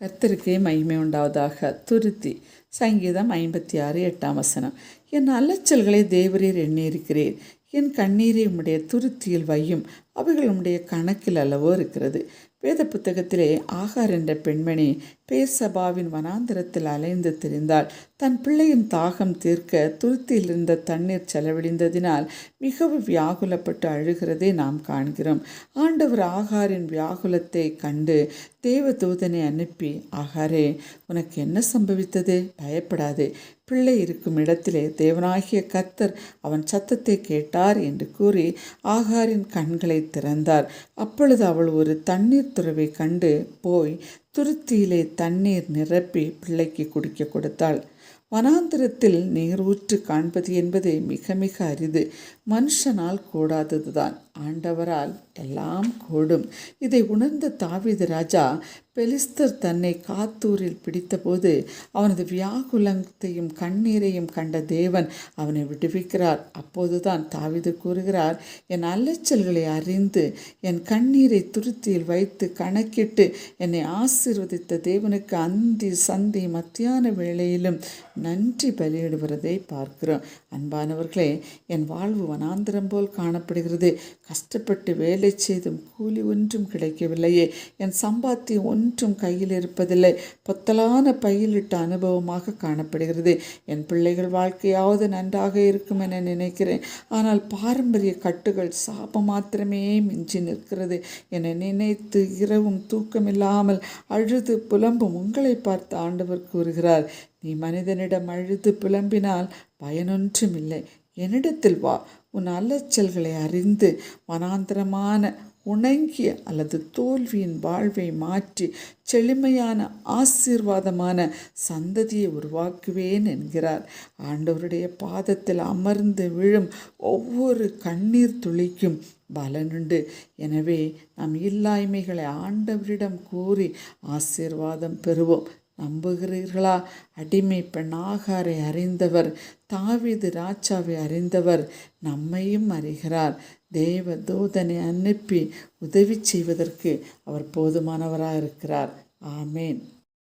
கர்த்தருக்கே மகிமை உண்டாவதாக. துருத்தி சங்கீதம் ஐம்பத்தி ஆறு எட்டாம் வசனம். என் அலைச்சல்களை தேவரீர் எண்ணியிருக்கிறேன் என் கண்ணீரை உம்முடைய துருத்தியில் வையும். அவைகள் கணக்கில் அல்லவோ இருக்கிறது. வேத புத்தகத்திலே ஆகார் என்ற பெண்மணி பேசபாவின் வனாந்திரத்தில் அலைந்து திரிந்தாள். தன் பிள்ளையின் தாகம் தீர்க்க துருத்தியில் இருந்த தண்ணீர் செலவழிந்ததினால் மிகவும் வியாகுலப்பட்டு அழுகிறதை நாம் காண்கிறோம். ஆண்டவர் ஆகாரின் வியாகுலத்தை கண்டு தேவதூதனை அனுப்பி ஆகாரே உனக்கு என்ன சம்பவித்தது? பயப்படாதே. பிள்ளை இருக்கும் இடத்திலே தேவனாகிய கர்த்தர் அவன் சத்தத்தை கேட்டார் என்று கூறி ஆகாரின் கண்களை திறந்தார் அப்பொழுது அவள் ஒரு தண்ணீர் துறவை கண்டு போய் துருத்தியிலே தண்ணீர் நிரப்பி பிள்ளைக்கு குடிக்க கொடுத்தாள். வனாந்திரத்தில் நீரூற்று காண்பது என்பது மிக மிக அரிது. மனுஷனால் கூடாததுதான். ஆண்டவரால் எல்லாம் கூடும். இதை உணர்ந்த தாவீது ராஜா பெலிஸ்தர் தன்னை காத்தூரில் பிடித்தபோது அவனது வியாகுலத்தையும் கண்ணீரையும் கண்ட தேவன் அவனை விடுவிக்கிறார். அப்போதுதான் தாவீது கூறுகிறார் என் அலைச்சல்களை அறிந்து என் கண்ணீரை துருத்தியில் வைத்து கணக்கிட்டு என்னை ஆசீர்வதித்த தேவனுக்கு அந்தி சந்தி மத்தியான வேளையிலும் நன்றி பலியிடுவதை பார்க்கிறோம். அன்பானவர்களே என் வாழ்வு வனாந்திரம் போல் காணப்படுகிறது. கஷ்டப்பட்டு வேலை செய்தும் கூலி ஒன்றும் கிடைக்கவில்லையே. என் சம்பாத்தியம் ஒன்றும் கையில் இருப்பதில்லை. பொத்தலான பையிலிட்ட அனுபவமாக காணப்படுகிறது. என் பிள்ளைகள் வாழ்க்கையாவது நன்றாக இருக்கும் என நினைக்கிறேன். ஆனால் பாரம்பரிய கட்டுகள் சாபம் மாத்திரமே மிஞ்சி நிற்கிறது. என நினைத்து இரவும் தூக்கமில்லாமல் அழுது புலம்பும் உங்களை பார்த்து ஆண்டவர் கூறுகிறார். நீ மனிதனிடம் அழுது புலம்பினால் பயனொன்றும் இல்லை. என்னிடத்தில் வா. உன் அலைச்சல்களை அறிந்து மனாந்திரமான உணங்கிய அல்லது தோல்வியின் வாழ்வை மாற்றி செழுமையான ஆசீர்வாதமான சந்ததியை உருவாக்குவேன் என்கிறார். ஆண்டவருடைய பாதத்தில் அமர்ந்து விழும் ஒவ்வொரு கண்ணீர் துளிக்கும் பலனுண்டு எனவே நம் இல்லாய்மைகளை ஆண்டவரிடம் கூறி ஆசீர்வாதம் பெறுவோம். நம்புகிறீர்களா? அடிமை பெண்ணாகாரை அறிந்தவர் தாவீது ராஜாவை அறிந்தவர் நம்மையும் அறிகிறார். தேவ தூதனை அனுப்பி உதவி செய்வதற்கு அவர் போதுமானவராக இருக்கிறார் ஆமேன்.